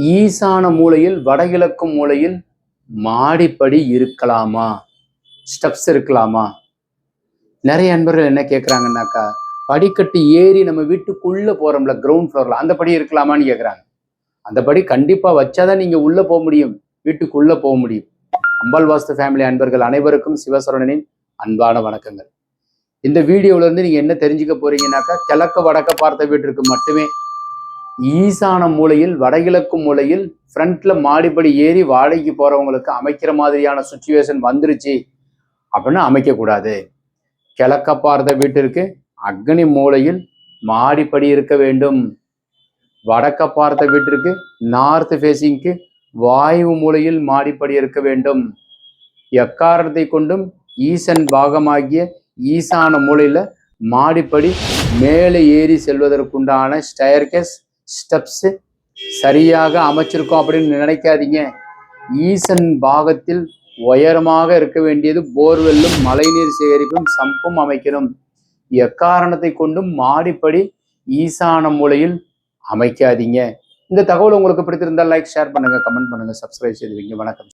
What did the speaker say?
ஈசான மூலையில் வடகிழக்கு மூலையில் மாடிப்படி இருக்கலாமா? ஸ்டெப்ஸ் இருக்கலாமா? நிறைய அன்பர்கள் என்ன கேட்குறாங்கன்னாக்கா படிக்கட்டு ஏறி நம்ம வீட்டுக்குள்ளே போகிறோம்ல கிரவுண்ட் ஃப்ளோரில் அந்த படி இருக்கலாமான்னு கேட்குறாங்க அந்த படி கண்டிப்பா வச்சாதான் நீங்கள் உள்ளே போக முடியும் வீட்டுக்குள்ளே போக முடியும். அம்பாள் வாஸ்து ஃபேமிலி அன்பர்கள் அனைவருக்கும் சிவசரணனின் அன்பான வணக்கங்கள். இந்த வீடியோவிலேருந்து நீங்கள் என்ன தெரிஞ்சுக்க போறீங்கன்னாக்கா கிழக்க வடக்க பார்த்த வீட்டிற்கு மட்டுமே ஈசான மூலையில் வடகிழக்கு மூலையில் ஃப்ரண்ட்ல மாடிப்படி ஏறி வாடகைக்கு போறவங்களுக்கு அமைக்கிற மாதிரியான சுச்சுவேஷன் வந்துருச்சு. அப்படின்னு அமைக்கக்கூடாது. கிழக்க பார்த்த வீட்டிற்கு அக்னி மூலையில் மாடிப்படி இருக்க வேண்டும். வடக்க பார்த்த வீட்டிற்கு நார்த் ஃபேஸிங்க்கு வாயு மூலையில் மாடிப்படி இருக்க வேண்டும். எக்காரணத்தை கொண்டும் ஈசன் பாகமாகிய ஈசான மூலையில் மாடிப்படி மேலே ஏறி செல்வதற்குண்டான ஸ்டயர்கேஸ் ஸ்டெப்ஸ் சரியாக அமைச்சிருக்கோம் அப்படின்னு நினைக்காதீங்க. ஈசன் பாகத்தில் உயரமாக இருக்க வேண்டியது போர்வெல்லும் மழைநீர் சேகரிப்பும் சம்பும் அமைக்கணும். எக்காரணத்தை கொண்டும் மாடிப்படி ஈசான மூலையில் அமைக்காதீங்க. இந்த தகவல் உங்களுக்கு பிடித்திருந்தால் லைக் ஷேர் பண்ணுங்க கமெண்ட் பண்ணுங்க சப்ஸ்கிரைப் செய்து வைங்க. வணக்கம்.